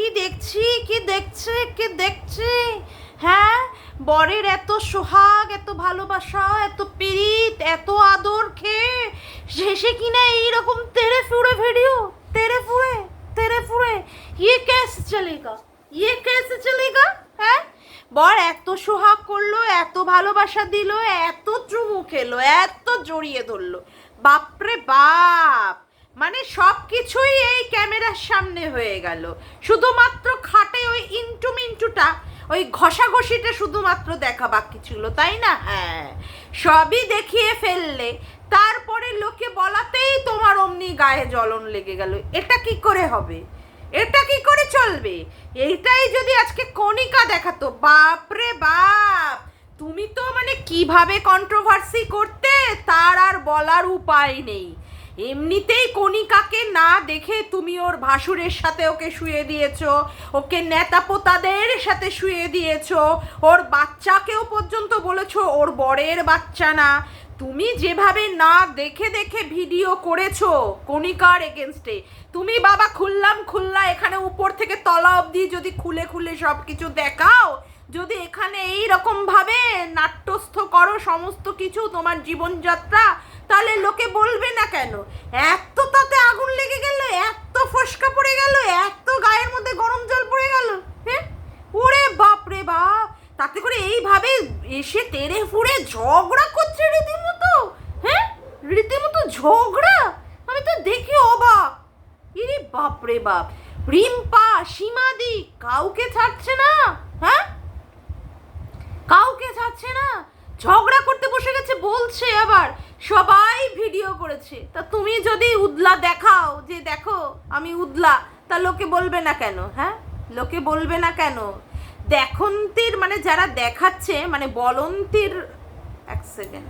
কি দেখছি? কি দেখছে? কে দেখছে? হ্যাঁ? বরের এত সোহাগ, এত ভালোবাসা, এত পীড়িত, এত আদর খেয়ে শেষে কিনা এইরকম তেরে ফুড়ে ভিডিও? তেরে ফুড়ে তেরে ফুড়ে। ইয়ে ক্যাশ চলেগা? ইয়ে ক্যাশ চলেগা? হ্যাঁ? বর এত সোহাগ করল, এত ভালোবাসা দিল, এত চুমু খেলো, এত জড়িয়ে ধরলো। বাপরে বাপ! মানে সব কিছুই এই ক্যামেরার সামনে হয়ে গেল। শুধুমাত্র খাটে ওই ইন্টু মিন্টুটা ওই ঘষাঘষিটা শুধুমাত্র দেখা বাকি ছিল, তাই না? হ্যাঁ সবই দেখিয়ে ফেললে, তারপরে লোকে বলাতেই তোমার অমনি গায়ে জ্বলন লেগে গেল। এটা কি করে হবে? এটা কি করে চলবে? এইটাই যদি আজকে কণিকা দেখাতো, বাপরে বাপ! তুমি তো মানে কীভাবে কন্ট্রোভার্সি করতে, তার আর বলার উপায় নেই। এমনিতেই কণিকাকে না দেখে তুমি ওর ভাসুরের সাথে ওকে শুয়ে দিয়েছ, ওকে নেতা পোতাদের সাথে শুয়ে দিয়েছ, ওর বাচ্চাকেও পর্যন্ত বলেছ ওর বরের বাচ্চা না। তুমি যেভাবে না দেখে দেখে ভিডিও করেছ কণিকার এগেনস্টে, তুমি বাবা খুললাম খুললা এখানে উপর থেকে তলা অবধি যদি খুলে খুলে সব কিছু দেখাও, যদি এখানে এই রকম ভাবে নাট্যস্থ করো সমস্ত কিছু তোমার জীবনযাত্রা তাহলে লোকে বলবে না কেন? এত তাতে আগুন লেগে গেল এত ফসকা পড়ে গেল এত গায়ের মধ্যে গরম জল পড়ে গেল হ্যাঁ? ওরে বাপ রে বাপ! তাতে করে এইভাবে এসে তেরে ফুড়ে ঝগড়া করছে রীতিমতো হ্যাঁ? রীতিমতো ঝগড়া? আমি তো দেখে অবাক। ইরে বাপ রে বাপ! রিম্পা, সীমাদি, কাউকে ছাড়ছে না হ্যাঁ? কাউকে ছাড়ছে না? ঝগড়া করতে বসে গেছে বলছে আবার। সবাই ভিডিও করেছে। তা তুমি যদি উদলা দেখাও, যে দেখো, আমি উদলা, তা লোকে বলবে না কেন? হ্যাঁ? লোকে বলবে না কেন? দেখন্তির মানে যারা দেখাচ্ছে মানে বলন্তির, এক সেকেন্ড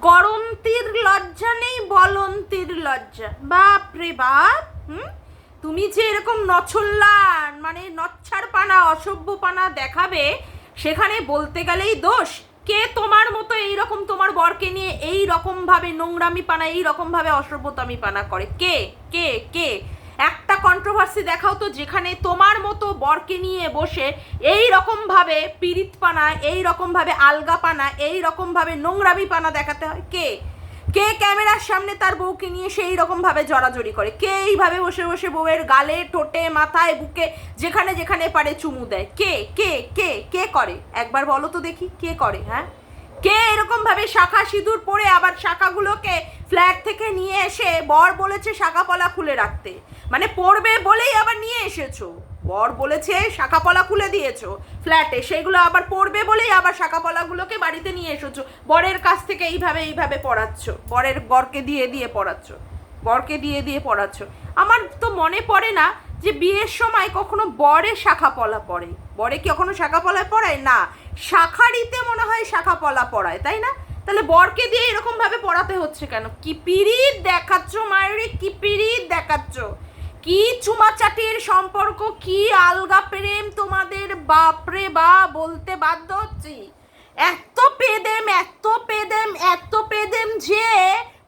করন্তির লজ্জা নেই, বলন্তির লজ্জা। বাপ রে বাপ, হুম? তুমি যে এরকম নছল্লান মানে নচ্ছার পানা অসভ্য পানা দেখাবে, সেখানে বলতে গেলেই দোষ। কে তোমার মতো এই রকম তোমার বরকে নিয়ে এই রকম ভাবে নোংরামি পানা এই রকম ভাবে অসভ্যতামি পানা করে? কে? কে? কে? একটা কন্ট্রোভার্সি দেখাও তো, যেখানে তোমার মতো বরকে নিয়ে বসে এই রকম ভাবে পীড়িত পানা এই রকম ভাবে আলগা পানা এই রকম ভাবে নোংরামি পানা দেখাতে হয়। কে? কে ক্যামেরার সামনে তার বউকে নিয়ে সেই রকম ভাবে জড়াজড়ি করে? কে এইভাবে বসে বসে বউয়ের গালে টোটে মাথায়, বুকে, যেখানে যেখানে পারে চুমু দেয়? কে কে কে কে করে? একবার বলো তো দেখি, কে করে হ্যাঁ? কে এরকম ভাবে শাখা সিঁদুর পরে আবার শাখাগুলোকে ফ্ল্যাট থেকে নিয়ে এসে বর বলেছে শাখা পলা খুলে রাখতে? মানে পড়বে বলেই আবার নিয়ে এসেছ। বর বলেছে শাখা পলা খুলে দিয়েছ। ফ্ল্যাটে, সেগুলো আবার পড়বে বলেই আবার শাখা পলাগুলোকে বাড়িতে নিয়ে এসেছ। বরের কাছ থেকে এইভাবে এইভাবে পড়াচ্ছ। বরের বরকে দিয়ে দিয়ে পড়াচ্ছ। বরকে দিয়ে দিয়ে পড়াচ্ছ। আমার তো মনে পড়ে না যে বিয়ের সময় কখনো বরে শাখা পলা পড়ে। বরে কি কখনো শাখা পলা পড়ায়? না। শাখারিতে মনে হয় শাখা পলা পড়ায়, তাই না? তাহলে বরকে দিয়ে এরকমভাবে পড়াতে হচ্ছে কেন? কি পিরিত দেখাচ্ছ, মায়েরি? কি পিরিত দেখাচ্ছ? কি চুমাচাটির সম্পর্ক, কি আলগা প্রেম তোমাদের বাপরে বা বলতে বাধ্য হচ্ছি? এত পেদেম এত পেদেম এত পেদেম যে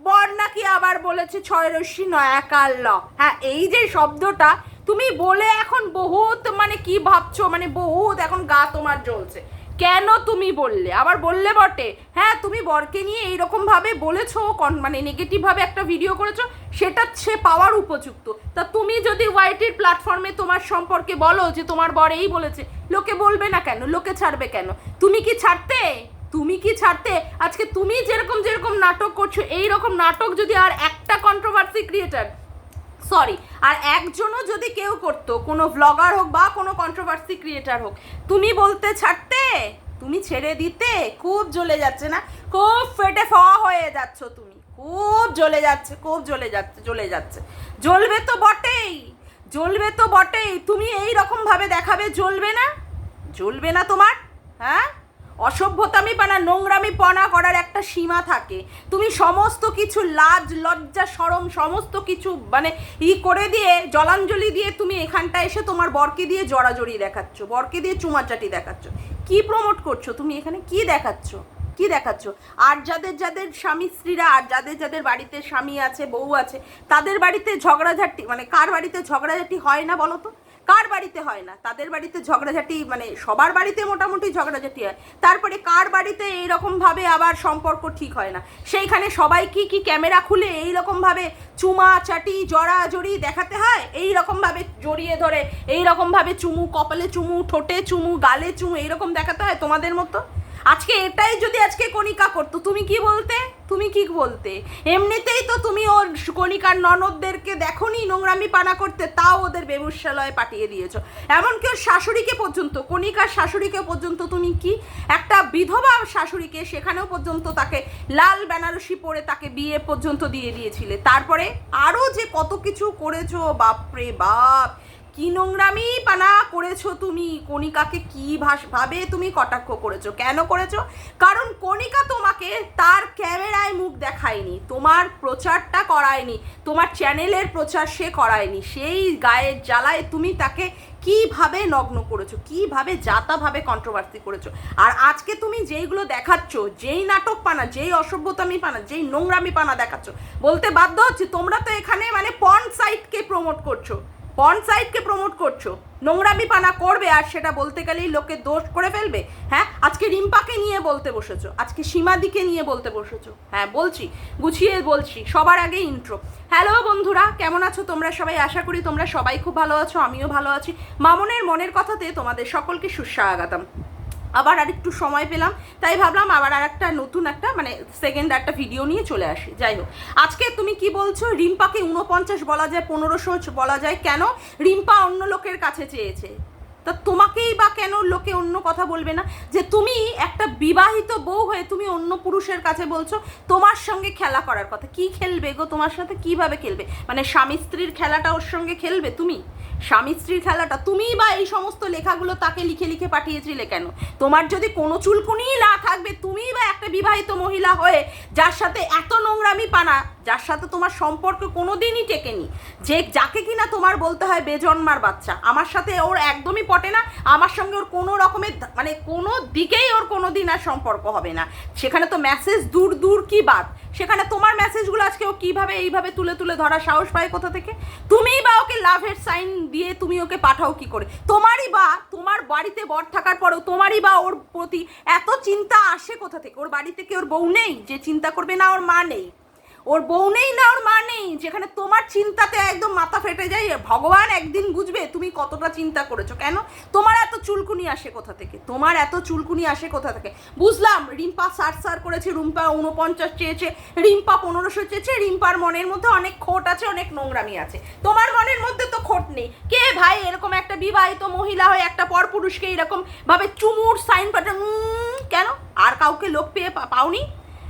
বর নাকি আবার বলেছে ছয় রশ্মি নয়াকাল ল। হ্যাঁ এই যে শব্দটা তুমি বলে এখন বহুত মানে কি ভাবছ? মানে বহুত এখন গা তোমার জ্বলছে। কেন তুমি বললে? আবার বললে বটে। হ্যাঁ তুমি বরকে নিয়ে এইরকম ভাবে বলেছ কন- মানে নেগেটিভ ভাবে একটা ভিডিও করেছ, সেটা সে পাওয়ার উপযুক্ত। তা তুমি যদি ওয়াইটির প্ল্যাটফর্মে তোমার সম্পর্কে বলো যে তোমার বর এই বলেছে, লোকে বলবে না কেন? লোকে ছাড়বে কেন? তুমি কি ছাড়তে? তুমি কি ছাড়তে? আজকে তুমি যেরকম যেরকম নাটক করছ এই রকম নাটক যদি আর একটা কন্ট্রোভার্সি ক্রিয়েটার সরি আর একজনও যদি কেউ করতো, কোনো ব্লগার হোক বা কোনো কন্ট্রোভার্সি ক্রিয়েটার হোক, তুমি বলতে ছাড়তে, তুমি ছেড়ে দিতে, খুব জ্বলে যাচ্ছে না? খুব ফেটে ফওয়া হয়ে যাচ্ছ তুমি। খুব জ্বলে যাচ্ছে, খুব জ্বলে যাচ্ছে জ্বলে যাচ্ছে। জ্বলবে তো বটেই, জ্বলবে তো বটেই। তুমি এই রকম ভাবে দেখাবে, জ্বলবে না? জ্বলবে না তোমার? হ্যাঁ? অসভ্যতামি পানা, নোংরামি পনা করার একটা সীমা থাকে। তুমি সমস্ত কিছু লাজ, লজ্জা সরম সমস্ত কিছু মানে ই করে দিয়ে, জলাঞ্জলি দিয়ে তুমি এখানটা এসে তোমার বরকে দিয়ে জড়াজড়ি দেখাচ্ছ, বরকে দিয়ে চুমাচাটি দেখাচ্ছ। কি প্রমোট করছ? তুমি এখানে কি দেখাচ্ছ? কি দেখাচ্ছ? আর যাদের যাদের স্বামী, স্ত্রীরা, আর যাদের যাদের বাড়িতে স্বামী আছে, বউ আছে, তাদের বাড়িতে ঝগড়াঝাটি মানে কার বাড়িতে ঝগড়াঝাটি হয় না বলো তো? কার বাড়িতে হয় না? তাদের বাড়িতে ঝগড়াঝাটি মানে সবার বাড়িতে মোটামুটি ঝগড়াঝাটি হয়। তারপরে কার বাড়িতে এইরকমভাবে আবার সম্পর্ক ঠিক হয় না? সেইখানে সবাই কি কি ক্যামেরা খুলে এইরকমভাবে চুমা চাটি জড়া জড়ি দেখাতে হয়? এই রকমভাবে জড়িয়ে ধরে এই রকমভাবে চুমু, কপালে চুমু, ঠোঁটে চুমু, গালে চুমু, এইরকম দেখাতে হয় তোমাদের মতো? আজকে এটাই যদি আজকে কণিকা করতো, তুমি কি বলতে? তুমি কি বলতে? এমনিতেই তো তুমি ওর কণিকার ননদদেরকে দেখোনি, নোংরামি পানা করতে, তাও ওদের বেবুসালয়ে পাঠিয়ে দিয়েছ। এমনকি ওর শাশুড়িকে পর্যন্ত, কণিকার শাশুড়িকে পর্যন্ত তুমি কি? একটা বিধবা শাশুড়িকে সেখানেও পর্যন্ত তাকে লাল বেনারসি পরে তাকে বিয়ে পর্যন্ত দিয়ে দিয়েছিলে। তারপরে আরও যে কত কিছু করেছ, বাপরে বাপ! কি নোংরামি পানা করেছ তুমি? কণিকাকে কি ভাবে তুমি কটাক্ষ করেছ? কেন করেছ? কারণ কণিকা তোমাকে তার ক্যামেরায় মুখ দেখায়নি, তোমার প্রচারটা করায়নি, তোমার চ্যানেলের প্রচার সে করায়নি। সেই গায়ের জ্বালায় তুমি তাকে কীভাবে নগ্ন করেছ? কীভাবে যাতাভাবে কন্ট্রোভার্সি করেছ? আর আজকে তুমি যেইগুলো দেখাচ্ছ, যেই নাটক পানা যেই অসভ্যতামি পানা যেই নোংরামি পানা দেখাচ্ছ, বলতে বাধ্য হচ্ছে তোমরা তো এখানে মানে পন সাইটকে প্রমোট করছ। পন সাইটকে প্রমোট করছ। নোংরামি পানা করবে আর সেটা বলতে গেলেই লোকে দোষ করে ফেলবে। হ্যাঁ আজকে রিম্পাকে নিয়ে বলতে বসেছো, আজকে সীমাদিকে নিয়ে বলতে বসেছো। হ্যাঁ বলছি, গুছিয়ে বলছি, সবার আগে ইন্ট্রো হ্যালো বন্ধুরা, কেমন আছো তোমরা সবাই? আশা করি তোমরা সবাই খুব ভালো আছো, আমিও ভালো আছি। মামনের মনের কথাতে তোমাদের সকলকে সুস্বাগতম। আবার আর একটু সময় পেলাম, তাই ভাবলাম আবার আর একটা নতুন একটা মানে সেকেন্ড একটা ভিডিও নিয়ে চলে আসি। যাই হোক, আজকে তুমি কি বলছো? রিম্পাকে উনপঞ্চাশ বলা যায়, পনেরোশো বলা যায়, কেন? রিম্পা অন্য লোকের কাছে চেয়েছে। তা তোমাকেই বা কেন লোকে অন্য কথা বলবে না? যে তুমি একটা বিবাহিত বউ হয়ে তুমি অন্য পুরুষের কাছে বলছো, তোমার সঙ্গে খেলা করার কথা। কি খেলবে গো তোমার সাথে? কীভাবে খেলবে? মানে স্বামী স্ত্রীর খেলাটা ওর সঙ্গে খেলবে তুমি? স্বামী স্ত্রীর খেলাটা, তুমিই বা এই সমস্ত লেখাগুলো তাকে লিখে লিখে পাঠিয়েছিলে কেন? তোমার যদি কোনো চুলকুনিই না থাকবে, তুমিই বা একটা বিবাহিত মহিলা হয়ে যার সাথে এত নোংরামি পানা, যার সাথে তোমার সম্পর্ক কোনো দিনই টেকেনি, যে যাকে কিনা তোমার বলতে হয় বেজন্মার বাচ্চা, আমার সাথে ওর একদমই পটে না, আমার সঙ্গে ওর কোনো রকমের মানে কোনো দিকেই ওর কোনো দিন আর সম্পর্ক হবে না। সেখানে তো মেসেজ দূর দূর কি বাদ সেখানে তোমার মেসেজগুলো আজকে ও কীভাবে, এইভাবে তুলে তুলে ধরা সাহস পায় কোথা থেকে? তুমিই বা ওকে লাভের সাইন দিয়ে তুমি ওকে পাঠাও কি করে? তোমারই বা, তোমার বাড়িতে বর থাকার পরেও তোমারই বা ওর প্রতি এত চিন্তা আসে কোথা থেকে? ওর বাড়িতে কি ওর বউ নেই? যে চিন্তা করবে না, ওর মা নেই। ওর বউ নেই না ওর মা নেই। যেখানে তোমার চিন্তাতে একদম মাথা ফেটে যায় ভগবান একদিন বুঝবে তুমি কতটা চিন্তা করেছ। কেন? তোমার এত চুলকুনি আসে কোথা থেকে? তোমার এত চুলকুনি আসে কোথা থেকে? বুঝলাম রিম্পা সার সার করেছে রিম্পা উনপঞ্চাশ চেয়েছে রিম্পা পনেরোশো চেয়েছে রিম্পার মনের মধ্যে অনেক খোট আছে অনেক নোংরামি আছে। তোমার মনের মধ্যে তো খোট নেই। কে ভাই এরকম একটা বিবাহিত মহিলা হয়ে একটা পরপুরুষকে এরকম ভাবে চুমুর সাইন পাঠা উম, কেন? আর কাউকে লোক পেয়ে পাওনি?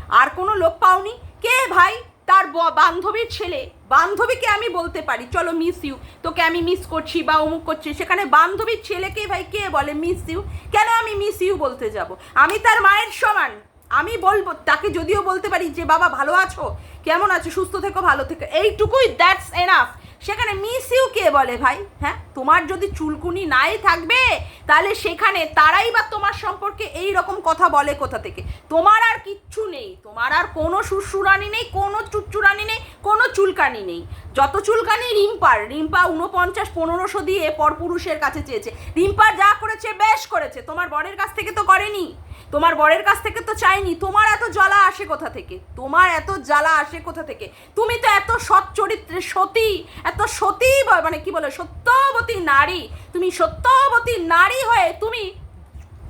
আর কোনো লোক পাওনি? কে ভাই? তার বান্ধবীর ছেলে। বান্ধবীকে আমি বলতে পারি, চলো মিস ইউ তোকে আমি মিস করছি বা অমুক করছি, সেখানে বান্ধবীর ছেলেকে ভাই কে বলে মিস ইউ কেন আমি মিস ইউ বলতে যাব? আমি তার মায়ের সমান। আমি বলব, তাকে যদিও বলতে পারি যে, বাবা, ভালো আছো? কেমন আছো? সুস্থ থেকো, ভালো থেকো। এইটুকুই দ্যাটস এনাফ সেখানে মিস ইউ কে বলে ভাই? হ্যাঁ? তোমার যদি চুলকুনি নাই থাকবে, তাহলে সেখানে তারাই বা তোমার সম্পর্কে এই রকম কথা বলে কোথা থেকে? তোমার আর কিচ্ছু নেই। তোমার আর কোনো সুরসুরানি নেই, কোনো চুচুরানি নেই, কোনো চুলকানি নেই। যত চুলকানি রিম্পার, রিম্পা উনপঞ্চাশ পনেরোশো দিয়ে পরপুরুষের কাছে চেয়েছে। রিম্পা যা করেছে, বেশ করেছে। তোমার বরের কাছ থেকে তো করেনি। তোমার বরের কাছ থেকে তো চাইনি, তোমার এত জ্বালা আসে কোথা থেকে? তোমার এত জ্বালা আসে কোথা থেকে? তুমি তো এত সৎ চরিত্রে সতী, এত সতী মানে কি বলে, সত্যবতী নারী। তুমি সত্যবতী নারী হয়ে তুমি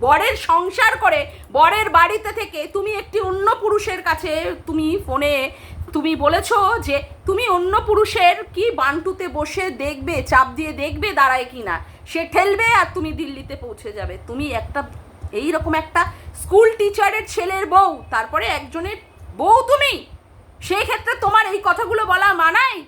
বরের সংসার করে বরের বাড়িতে থেকে তুমি একটি অন্য পুরুষের কাছে তুমি ফোনে তুমি বলেছ যে তুমি অন্য পুরুষের কি বান্টুতে বসে দেখবে, চাপ দিয়ে দেখবে দাঁড়ায় কি না সে ঠেলবে আর তুমি দিল্লিতে পৌঁছে যাবে। তুমি একটা এই রকম একটা স্কুল টিচারের ছেলের বউ, তারপরে একজনের বউ তুমি। সেই ক্ষেত্রে তোমার এই কথাগুলো বলা মানায়?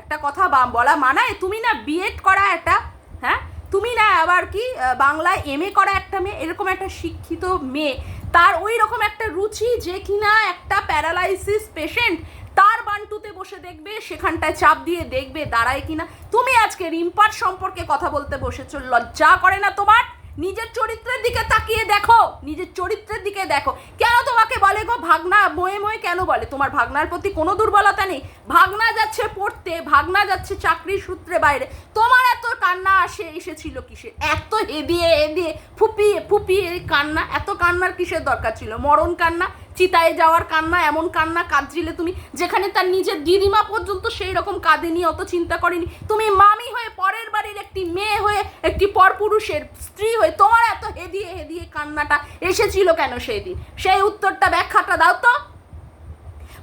একটা কথা বলা মানায়? তুমি না বিএড করা একটা হ্যাঁ? তুমি না আবার কি বাংলায় এম এ করা একটা মেয়ে, এরকম একটা শিক্ষিত মেয়ে। তার ওই রকম একটা রুচি যে কিনা একটা প্যারালাইসিস পেশেন্ট তার বান্টুতে বসে দেখবে, সেখানটায় চাপ দিয়ে দেখবে, দাঁড়ায় কিনা। তুমি আজকে রিম্পার সম্পর্কে কথা বলতে বসেছো, লজ্জা করে না তোমার? নিজের চরিত্রের দিকে তাকিয়ে দেখো, নিজের চরিত্রের দিকে দেখো। কেন তোমাকে বলে গো ভাগনা বয়ে ময়ে কেন বলে? তোমার ভাগনার প্রতি কোনো দুর্বলতা নেই। ভাগনা যাচ্ছে পড়তে, ভাগনা যাচ্ছে চাকরির সূত্রে বাইরে। তোমার এত কান্না আসে, এসেছিল কিসে? এত হেদিয়ে হেদিয়ে ফুপিয়ে ফুপিয়ে কান্না, এত কান্নার কিসের দরকার ছিল? মরণ কান্না, চিতায় যাওয়ার কান্না, এমন কান্না কাঁদছিলে তুমি, যেখানে তার নিজের দিদিমা পর্যন্ত সেই রকম কাঁদেনি, অত চিন্তা করেনি। তুমি মামি হয়ে, পরের বাড়ির একটি মেয়ে হয়ে, একটি পরপুরুষের স্ত্রী হয়ে, তোমার এত হেদিয়ে হেদিয়ে কান্নাটা এসেছিল কেন সেই দিন সেই উত্তরটা, ব্যাখ্যাটা দাও তো।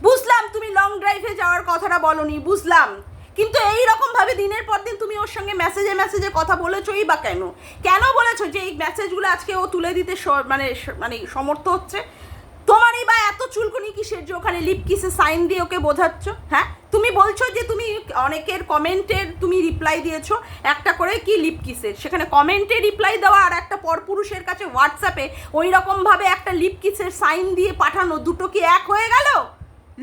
বুঝলাম তুমি লং ড্রাইভে যাওয়ার কথাটা বলনি, বুঝলাম। কিন্তু এই রকম ভাবে দিনের পর দিন তুমি ওর সঙ্গে মেসেজে মেসেজে কথা বলেছোই বা কেন? কেন বলেছ যে এই মেসেজগুলো আজকে ও তুলে দিতে মানে মানে সমর্থ হচ্ছে? তোমারই বা এত চুলকুনি কিসের যে ওখানে লিপ কিসে সাইন দিয়ে ওকে বোঝাচ্ছ? হ্যাঁ? তুমি বলছো যে তুমি অনেকের কমেন্টের তুমি রিপ্লাই দিয়েছ, একটা করে কি লিপ কিসের সেখানে কমেন্টে রিপ্লাই দেওয়া আর একটা পরপুরুষের কাছে হোয়াটসঅ্যাপে ওই রকমভাবে একটা লিপ কিসের সাইন দিয়ে পাঠানো, দুটো কি এক হয়ে গেল?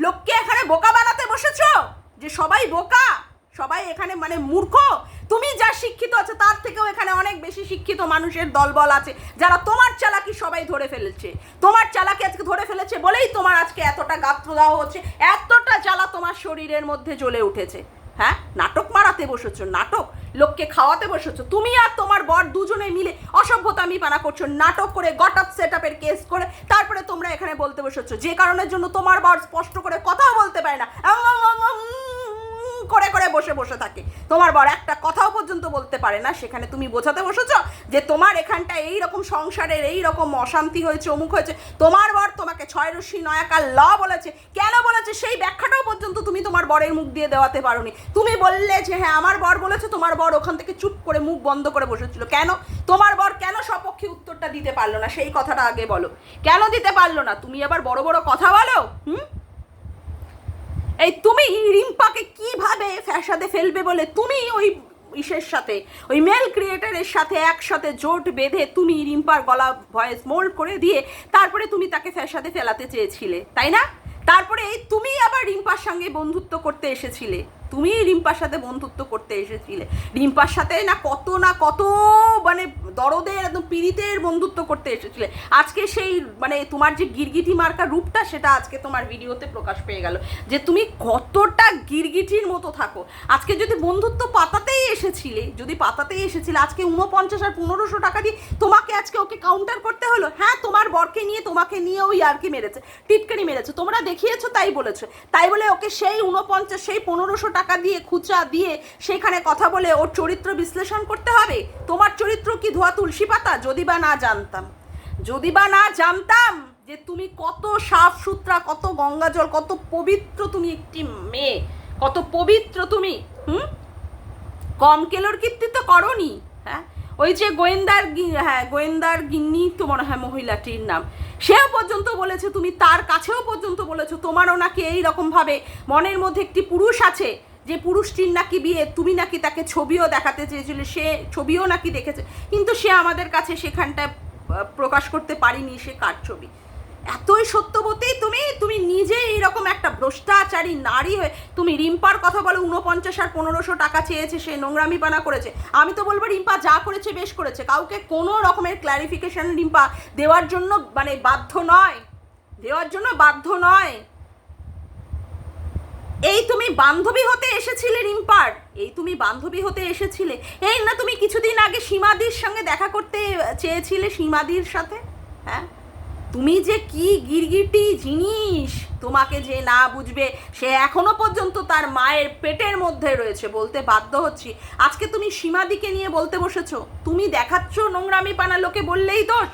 লোককে এখানে বোকা বানাতে বসেছো? যে সবাই বোকা? সবাই এখানে মানে মূর্খ? তুমি যা শিক্ষিত আছে তার থেকেও এখানে অনেক বেশি শিক্ষিত মানুষের দলবল আছে, যারা তোমার চালাকি সবাই ধরে ফেলেছে। তোমার চালাকি আজকে ধরে ফেলেছে বলেই তোমার আজকে এতটা গাত্র গাত্রদাহ হচ্ছে, এতটা জ্বালা তোমার শরীরের মধ্যে জ্বলে উঠেছে। হ্যাঁ? নাটক মারাতে বসেছো, নাটক। লোককে খাওয়াতে বসেছো। তুমি আর তোমার বর দুজনে মিলে অসভ্যতামি পানা করছ, নাটক করে গট আপ সেট আপের কেস করে তারপরে তোমরা এখানে বলতে বসেছো। যে কারণের জন্য তোমার বর স্পষ্ট করে কথাও বলতে পারে না। করে করে বসে বসে থাকে। তোমার বর একটা কথাও পর্যন্ত বলতে পারে না। সেখানে তুমি বোঝাতে বসেছো যে তোমার এখানটা এই রকম সংসারের এই রকম অশান্তি হয়েছে, অমুক হয়েছে। তোমার বর তোমাকে ছয় রশ্মি নয়াকার ল বলেছে। কেন বলেছে? সেই ব্যাখ্যাটাও পর্যন্ত তুমি তোমার বরের মুখ দিয়ে দেওয়াতে পারোনি। তুমি বললে যে হ্যাঁ আমার বর বলেছে, তোমার বর ওখান থেকে চুপ করে মুখ বন্ধ করে বসেছিল। কেন? তোমার বর কেন সপক্ষে উত্তরটা দিতে পারল না? সেই কথাটা আগে বলো। কেন দিতে পারল না? তুমি আবার বড় বড় কথা বলো, হুম? এই তুমি রিম্পাকে কীভাবে ফ্যাসাদে ফেলবে বলে তুমি ওই ইসের সাথে, ওই মেল ক্রিয়েটারের সাথে একসাথে জোট বেঁধে তুমি রিম্পার গলা ভয়েস মোল্ড করে দিয়ে তারপরে তুমি তাকে ফ্যাসাদে ফেলাতে চেয়েছিলে, তাই না? তারপরে এই তুমি আবার রিম্পার সঙ্গে বন্ধুত্ব করতে এসেছিলে। তুমি রিম্পার সাথে বন্ধুত্ব করতে এসেছিলে। রিম্পার সাথে না কত না কত মানে দরদের, একদম পীড়িতের বন্ধুত্ব করতে এসেছিলে। আজকে সেই মানে তোমার যে গিরগিটি মার্কা রূপটা, সেটা আজকে তোমার ভিডিওতে প্রকাশ পেয়ে গেল। যে তুমি কতটা গিরগিটির মতো থাকো। আজকে যদি বন্ধুত্ব পাতাতেই এসেছিলে, যদি পাতাতেই এসেছিলে, আজকে উনপঞ্চাশ আর পনেরোশো টাকা দিয়ে তোমাকে আজকে ওকে কাউন্টার করতে হলো। হ্যাঁ তোমার বরকে নিয়ে, তোমাকে নিয়ে ওই আর কি মেরেছে টিটকারি মেরেছে। তোমরা দেখিয়েছো, তাই বলেছ। তাই বলে ওকে সেই উনপঞ্চাশ সেই পনেরোশো টাকা দিয়ে, খুচরা দিয়ে সেখানে কথা বলে ওর চরিত্র বিশ্লেষণ করতে হবে? তোমার চরিত্র কি ধোয়া তুলসী পাতা? যদি বা না জানতাম। যদি বা না জানতাম যে তুমি কত সাফ সুতরা, কত গঙ্গা জল কত পবিত্র তুমি একটি মেয়ে। কত পবিত্র তুমি, হুম? কম কেলোর কীর্তি তো করনি হ্যাঁ? ওই যে গোয়েন্দার হ্যাঁ গোয়েন্দার গিন্নি তো মনে হয় মহিলাটির নাম। সেও পর্যন্ত বলেছে, তুমি তার কাছেও পর্যন্ত বলেছ, তোমারও নাকি এই রকমভাবে মনের মধ্যে একটি পুরুষ আছে, যে পুরুষটির নাকি বিয়ে, তুমি নাকি তাকে ছবিও দেখাতে চেয়েছিলে, সে ছবিও নাকি দেখেছে। কিন্তু সে আমাদের কাছে সেখানটায় প্রকাশ করতে পারিনি সে কার ছবি। এতই সত্যবতী? তুমি তুমি নিজে এইরকম একটা ভ্রষ্টাচারী নারী হয়ে তুমি রিম্পার কথা বলো উনপঞ্চাশ আর পনেরোশো টাকা চেয়েছে, সে নোংরামি পানা করেছে। আমি তো বলব রিম্পা যা করেছে বেশ করেছে। কাউকে কোনো রকমের ক্ল্যারিফিকেশন রিম্পা দেওয়ার জন্য মানে বাধ্য নয়। দেওয়ার জন্য বাধ্য নয়। এই তুমি বান্ধবী হতে এসেছিলে রিম্পার। এই তুমি বান্ধবী হতে এসেছিলে। এই না তুমি কিছুদিন আগে সীমাদির সঙ্গে দেখা করতে চেয়েছিলে সীমাদির সাথে? হ্যাঁ? তুমি যে কি গিরগিটি জিনিস? তোমাকে যে না বুঝবে, সে এখনও পর্যন্ত তার মায়ের পেটের মধ্যে রয়েছে বলতে বাধ্য হচ্ছি। আজকে তুমি সীমাদিকে নিয়ে বলতে বসেছো। তুমি দেখাচ্ছ নোংরামি পানা লোকে বললেই দোষ।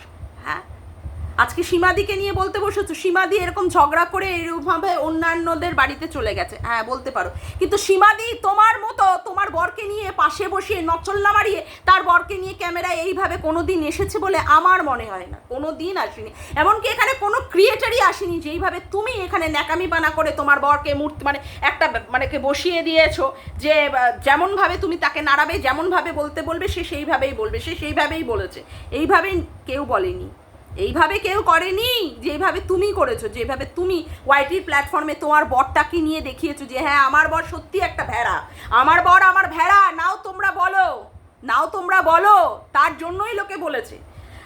আজকে সীমাদিকে নিয়ে বলতে বসেছো? সীমাদি এরকম ঝগড়া করে এরকমভাবে অন্যান্যদের বাড়িতে চলে গেছে। হ্যাঁ বলতে পারো। কিন্তু সীমাদি তোমার মতো, তোমার বরকে নিয়ে পাশে বসিয়ে নচল্লা মারিয়ে তার বরকে নিয়ে ক্যামেরায় এইভাবে কোনো দিন এসেছে বলে আমার মনে হয় না। কোনো দিন আসেনি। এমনকি এখানে কোনো ক্রিয়েটারই আসেনি যেইভাবে তুমি এখানে ন্যাকামি বানা করে তোমার বরকে মূর্তি মানে একটা মানে কে বসিয়ে দিয়েছ যে যেমনভাবে তুমি তাকে নাড়াবে, যেমনভাবে বলতে বলবে, সে সেইভাবেই বলবে, সে সেইভাবেই বলেছে। এইভাবেই কেউ বলেনি। এইভাবে কেউ করেনি? যেভাবে তুমি করেছ, যেভাবে তুমি ওয়াইটির প্ল্যাটফর্মে তোমার বরটাকে নিয়ে দেখিয়েছো যে হ্যাঁ আমার বর সত্যি একটা ভেড়া। আমার বর আমার ভেড়া, নাও তোমরা বলো। নাও তোমরা বলো। তার জন্যই লোকে বলেছে।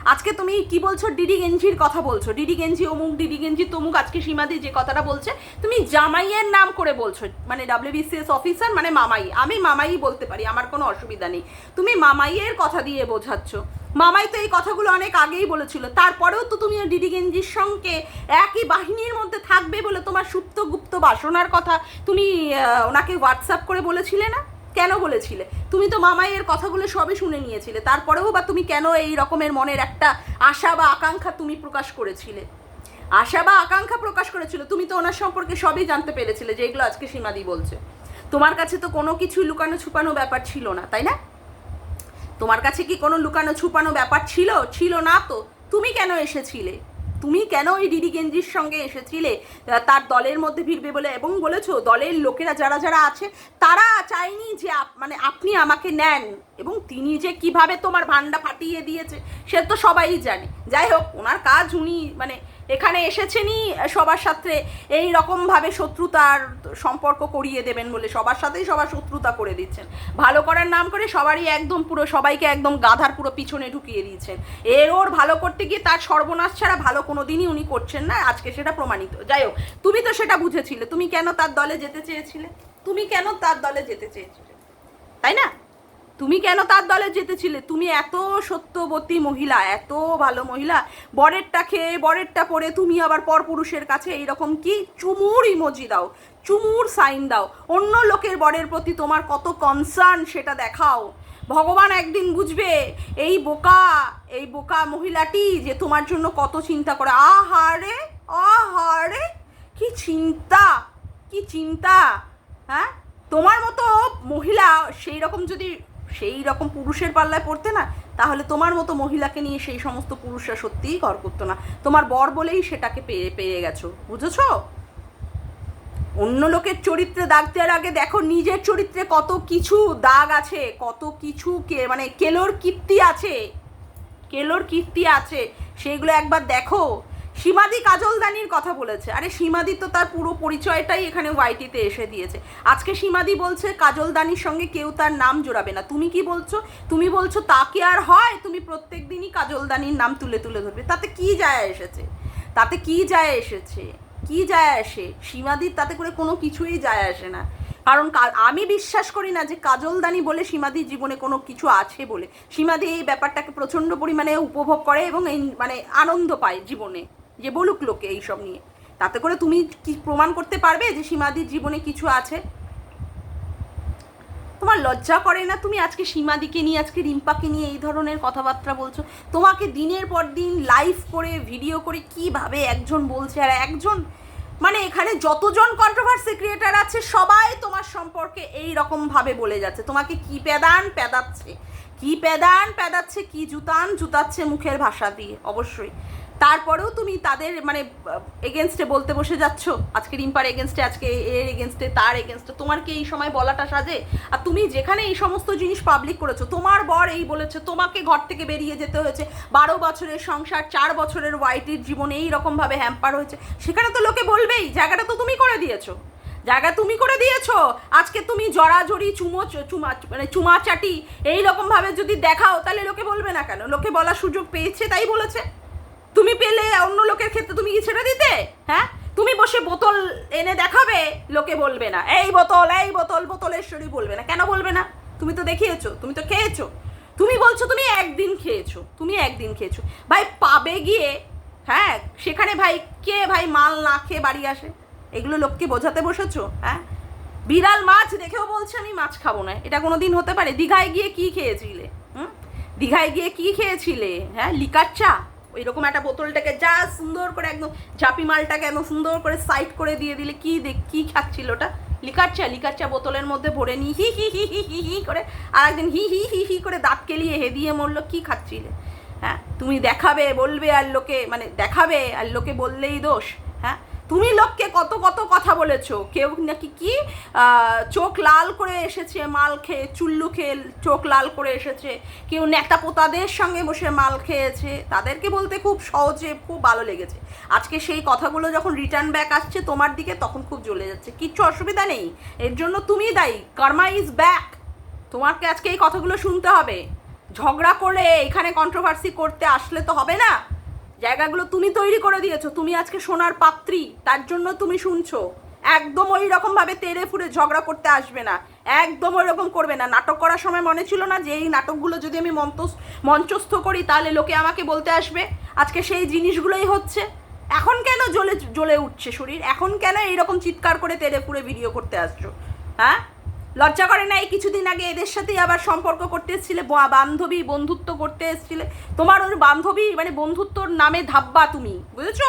আজকে তুমি কি বলছো? ডিডি গেঞ্জির কথা বলছো। ডিডি গেঞ্জি, অমুক, ডিডি গেঞ্জি, তমুক, আজকে সীমাদি যে কথাটা বলছে, তুমি জামাইয়ের নাম করে বলছো মানে ডাব্লিউবিসিএস অফিসার মানে মামাই। আমি মামাই বলতে পারি, আমার কোনো অসুবিধা নেই। তুমি মামাইয়ের কথা দিয়ে বোঝাচ্ছ। মামাই তো এই কথাগুলো অনেক আগেই বলেছিল। তারপরেও তো তুমি ডিডি গেঞ্জির সঙ্গে একই বাহিনীর মধ্যে থাকবে বলে তোমার সুপ্ত গুপ্ত বাসনার কথা তুমি ওনাকে হোয়াটসঅ্যাপ করে বলেছিলে না? কেন বলেছিলে? তুমি তো মামাইয়ের কথাগুলো সবই শুনে নিয়েছিলে। তারপরেও বা তুমি কেন এই রকমের মনের একটা আশা বা আকাঙ্ক্ষা তুমি প্রকাশ করেছিলে? আশা বা আকাঙ্ক্ষা প্রকাশ করেছিল, তুমি তো ওনার সম্পর্কে সবই জানতে পেরেছিলে যে যেগুলো আজকে সীমাদি বলছে। তোমার কাছে তো কোনো কিছু লুকানো ছুপানো ব্যাপার ছিল না, তাই না? তোমার কাছে কি কোনো লুকানো ছুপানো ব্যাপার ছিল? ছিল না তো। তুমি কেন এসেছিলে? তুমি কেন ওই ডিডি গেঞ্জির সঙ্গে এসেছিলে? তার দলের মধ্যে ভিড়বে বলে এবং বলেছ, দলের লোকেরা যারা যারা আছে, তারা চায়নি যে মানে আপনি আমাকে নেন এবং তিনি যে কীভাবে তোমার ভান্ডা ফাটিয়ে দিয়েছে, সে তো সবাই জানে। যাই হোক, ওনার কাজ উনি মানে এখানে এসেছেনই সবার সাথে এই রকমভাবে শত্রুতার সম্পর্ক করিয়ে দেবেন বলে সবার সাথেই সবার শত্রুতা করে দিচ্ছেন। ভালো করার নাম করে সবারই একদম পুরো, সবাইকে একদম গাধার পুরো পিছনে ঢুকিয়ে দিয়েছেন। এর ওর ভালো করতে গিয়ে তার সর্বনাশ ছাড়া ভালো কোনো দিনই উনি করছেন না, আজকে সেটা প্রমাণিত। যাই হোক, তুমি তো সেটা বুঝেছিলে, তুমি কেন তার দলে যেতে চেয়েছিলে? তুমি কেন তার দলে যেতে চেয়েছিলে? তাই না? তুমি কেন তার দলে যেতেছিলে? তুমি এত সত্যবতী মহিলা, এত ভালো মহিলা। বরেরটা খেয়ে, বরেরটা পরে তুমি আবার পরপুরুষের কাছে এইরকম কি চুমুর ইমোজি দাও, চুমুর সাইন দাও। অন্য লোকের বরের প্রতি তোমার কত কনসার্ন সেটা দেখাও। ভগবান একদিন বুঝবে, এই বোকা এই বোকা মহিলাটি যে তোমার জন্য কত চিন্তা করে। আহারে আহারে, কি চিন্তা কি চিন্তা হ্যাঁ? তোমার মতো মহিলা সেই রকম যদি সেই রকম পুরুষের পাল্লায় পড়তে না, তাহলে তোমার মতো মহিলাকে নিয়ে সেই সমস্ত পুরুষরা সত্যিই ঘর করতো না। তোমার বর বলেই সেটাকে পেয়ে পেয়ে গেছো, বুঝেছ? অন্য লোকের চরিত্রে দাগ দেওয়ার আগে দেখো, নিজের চরিত্রে কত কিছু দাগ আছে, কত কিছু কে মানে কেলোর কীর্তি আছে, কেলোর কীর্তি আছে সেগুলো একবার দেখো। সীমাদি কাজলদানির কথা বলেছে। আরে সীমাদি তো তার পুরো পরিচয়টাই এখানে ওয়াইটিতে এসে দিয়েছে। আজকে সীমাদি বলছে, কাজলদানির সঙ্গে কেউ তার নাম জোড়াবে না। তুমি কি বলছো? তুমি বলছো, তাকে আর হয়, তুমি প্রত্যেক দিনই কাজলদানির নাম তুলে তুলে ধরবে। তাতে কি যায় এসেছে? তাতে কি যায় এসেছে? কি যায় আসে? সীমাদির তাতে করে কোনো কিছুই যায় আসে না। কারণ আমি বিশ্বাস করি না যে কাজলদানি বলে সীমাদির জীবনে কোনো কিছু আছে বলে। সীমাদি এই ব্যাপারটাকে প্রচণ্ড পরিমাণে উপভোগ করে এবং এই মানে আনন্দ পায় জীবনে। যে বলুক লোকে এইসব নিয়ে। তাতে করে তুমি কি প্রমাণ করতে পারবে যে সীমাদির জীবনে কিছু আছে? তোমার লজ্জা করে না তুমি আজকে সীমাদিকে নিয়ে, আজকে রিম্পাকে নিয়ে এই ধরনের কথাবার্তা বলছো? তোমাকে দিনের পর দিন লাইভ করে ভিডিও করে কীভাবে একজন বলছে আর একজন? মানে এখানে যতজন কন্ট্রোভার্সি ক্রিয়েটার আছে, সবাই তোমার সম্পর্কে এই রকম ভাবে বলে যাচ্ছে। তোমাকে কি প্যাদান প্যাদাচ্ছে? কি প্যাদান প্যাদাচ্ছে, কি জুতান জুতাচ্ছে মুখের ভাষা দিয়ে? অবশ্যই। তারপরেও তুমি তাদের মানে এগেনস্টে বলতে বসে যাচ্ছ, আজকে রিম্পার এগেনস্টে আজকে এর এগেনস্টে তার এগেনস্টে তোমার কি এই সময় বলাটা সাজে? আর তুমি যেখানে এই সমস্ত জিনিস পাবলিক করেছ, তোমার বর এই বলেছে, তোমাকে ঘর থেকে বেরিয়ে যেতে হয়েছে, বারো বছরের সংসার, চার বছরের ওয়াইটির জীবনে, এই রকমভাবে হ্যাম্পার হয়েছে। সেখানে তো লোকে বলবেই, জায়গাটা তো তুমি করে দিয়েছ। জায়গা তুমি করে দিয়েছ। আজকে তুমি জড়াজড়ি, চুমো চুমা মানে চুমাচাটি, এই রকম যদি দেখাও, তাহলে লোকে বলবে না কেন? লোকে বলার সুযোগ পেয়েছে, তাই বলেছে। তুমি পেলে অন্য লোকের ক্ষেত্রে তুমি কি ছেড়ে দিতে? হ্যাঁ? তুমি বসে বোতল এনে দেখাবে, লোকে বলবে না। এই বোতল এই বোতল বোতলেশ্বরী বলবে না। কেন বলবে না? তুমি তো দেখিয়েছো, তুমি তো খেয়েছো। তুমি বলছো তুমি একদিন খেয়েছো, তুমি একদিন খেয়েছো। ভাই, পাবে গিয়ে হ্যাঁ সেখানে ভাই কে ভাই মাল না খেয়ে বাড়ি আসে? এগুলো লোককে বোঝাতে বসেছো হ্যাঁ? বিড়াল মাছ দেখেও বলছে, আমি মাছ খাব না। এটা কোনো দিন হতে পারে। দীঘায় গিয়ে কি খেয়েছিলে? হুম? দীঘায় গিয়ে কি খেয়েছিলে? হ্যাঁ লিকার চা? ওইরকম একটা বোতলটাকে যা সুন্দর করে একদম ঝাপি মালটাকে একদম সুন্দর করে সাইড করে দিয়ে দিলে কি দেখ কি খাচ্ছিল ওটা? লিকার চা লিকার চা বোতলের মধ্যে ভরে নি হি হি হি হি হি হি করে আর একদিন হি হি হি হি করে দাঁত কেলিয়ে হেদিয়ে মরলো, কি খাচ্ছিলে? হ্যাঁ তুমি দেখাবে, বলবে আর লোকে মানে দেখাবে আর লোকে বললেই দোষ। তুমি লোককে কত কত কথা বলেছ? কেউ নাকি কি চোখ লাল করে এসেছে, মাল খেয়ে, চুল্লু খেয়ে চোখ লাল করে এসেছে। কেউ নেতা পোতাদের সঙ্গে বসে মাল খেয়েছে। তাদেরকে বলতে খুব সহজে খুব ভালো লেগেছে। আজকে সেই কথাগুলো যখন রিটার্ন ব্যাক আসছে তোমার দিকে, তখন খুব জ্বলে যাচ্ছে। কিচ্ছু অসুবিধা নেই। এর জন্য তুমি দায়ী। কর্মা ইজ ব্যাক তোমাকে আজকে এই কথাগুলো শুনতে হবে। ঝগড়া করে এখানে কন্ট্রোভার্সি করতে আসলে তো হবে না। জায়গাগুলো তুমি তৈরি করে দিয়েছ, তুমি আজকে সোনার পাত্রী তার জন্য তুমি শুনছো। একদম ওই রকম ভাবে তেড়ে ফুরে ঝগড়া করতে আসবে না, একদম ওই রকম করবে না। নাটক করার সময় মনে ছিল না যে এই নাটকগুলো যদি আমি মঞ্চ মঞ্চস্থ করি, তাহলে লোকে আমাকে বলতে আসবে, আজকে সেই জিনিসগুলোই হচ্ছে। এখন কেন জ্বলে জ্বলে উঠছে শরীর? এখন কেন এইরকম চিৎকার করে তেড়ে ফুরে ভিডিও করতে আসছো? হ্যাঁ? লজ্জা করে না এই কিছুদিন আগে এদের সাথেই আবার সম্পর্ক করতে এসেছিলে বান্ধবী বন্ধুত্ব করতে এসেছিলে। তোমার ওর বান্ধবী মানে বন্ধুত্বর নামে ধাব্বা তুমি, বুঝেছ?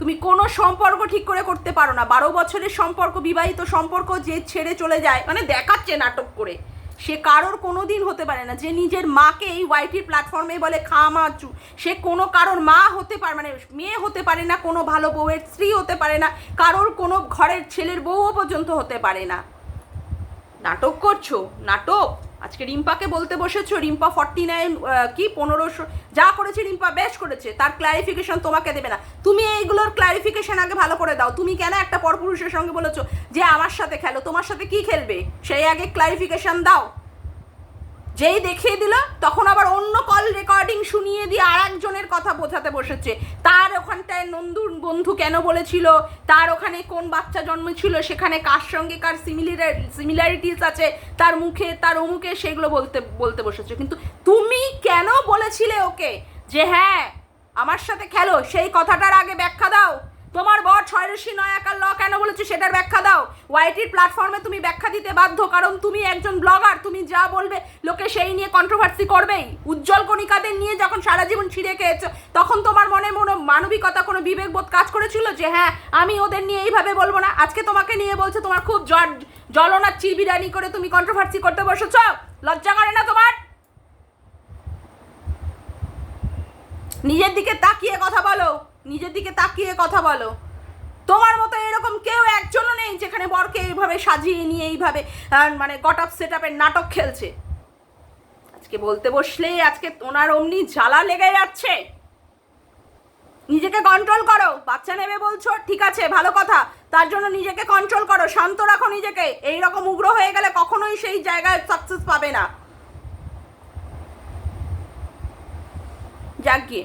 তুমি কোনো সম্পর্ক ঠিক করে করতে পারো না। বারো বছরের সম্পর্ক, বিবাহিত সম্পর্ক যে ছেড়ে চলে যায় মানে দেখাচ্ছে নাটক করে, সে কারোর কোনো দিন হতে পারে না। যে নিজের মাকে এই ওয়াইটির প্ল্যাটফর্মে বলে খা মা সে কোনো কারোর মা হতে পারে মানে মেয়ে হতে পারে না, কোনো ভালো বউয়ের স্ত্রী হতে পারে না, কারোর কোনো ঘরের ছেলের বউও পর্যন্ত হতে পারে না। নাটক করছ? নাটক? আজকে রিম্পাকে বলতে বসেছো, রিম্পা ফর্টি নাইন কি পনেরোশো, যা করেছে রিম্পা বেশ করেছে, তার ক্লারিফিকেশন তোমাকে দেবে না। তুমি এইগুলোর ক্লারিফিকেশন আগে ভালো করে দাও। তুমি কেন একটা পরপুরুষের সঙ্গে বলেছ যে আমার সাথে খেলো? তোমার সাথে কি খেলবে? সেই আগে ক্লারিফিকেশন দাও। যেই দেখিয়ে দিল, তখন আবার অন্য কল রেকর্ডিং শুনিয়ে দিয়ে আর একজনের কথা বোঝাতে বসেছে। তার ওখানটায় নন্দুর বন্ধু কেন বলেছিল? তার ওখানে কোন বাচ্চা জন্মেছিল? সেখানে কার সঙ্গে কার সিমিলার সিমিলারিটিস আছে? তার মুখে, তার অমুখে সেগুলো বলতে বলতে বসেছে। কিন্তু তুমি কেন বলেছিলে ওকে? যে হ্যাঁ আমার সাথে খেলো, সেই কথাটার আগে ব্যাখ্যা দাও। তোমার বর ছয় ঋষি নয় নয়াকার ল কেন বলেছে সেটার ব্যাখ্যা দাও। ওয়াইটির প্ল্যাটফর্মে তুমি ব্যাখ্যা দিতে বাধ্য, কারণ তুমি একজন ব্লগার, তুমি যা বলবে লোকে সেই নিয়ে কন্ট্রোভার্সি করবেই। উজ্জ্বল কণিকাদের নিয়ে যখন সারা জীবন ছিঁড়ে খেয়েছো, তখন তোমার মনে মনে মানবিকতা কোনো বিবেকবোধ কাজ করেছিল যে হ্যাঁ আমি ওদের নিয়ে এইভাবে বলব না। আজকে তোমাকে নিয়ে বলছে তোমার খুব জ্বর জ্বলনার চিরবিরানি করে তুমি কন্ট্রোভার্সি করতে বসেছ। লজ্জা করে না তোমার? নিজের দিকে তাকিয়ে কথা বলো। নিজের দিকে তাকিয়ে কথা বলো। তোমার মতো এরকম কেউ একজনও নেই যেখানে বরকে এইভাবে সাজিয়ে নিয়ে এইভাবে মানে গট আপ সেট আপের নাটক খেলছে। আজকে বলতে বসলে আজকে ওনার অমনি জ্বালা লেগে যাচ্ছে। নিজেকে কন্ট্রোল করো, বাচ্চা নেবে বলছো, ঠিক আছে, ভালো কথা। তার জন্য নিজেকে কন্ট্রোল করো, শান্ত রাখো নিজেকে। এই রকম উগ্র হয়ে গেলে কখনোই সেই জায়গায় সাকসেস পাবে না। যাক গিয়ে।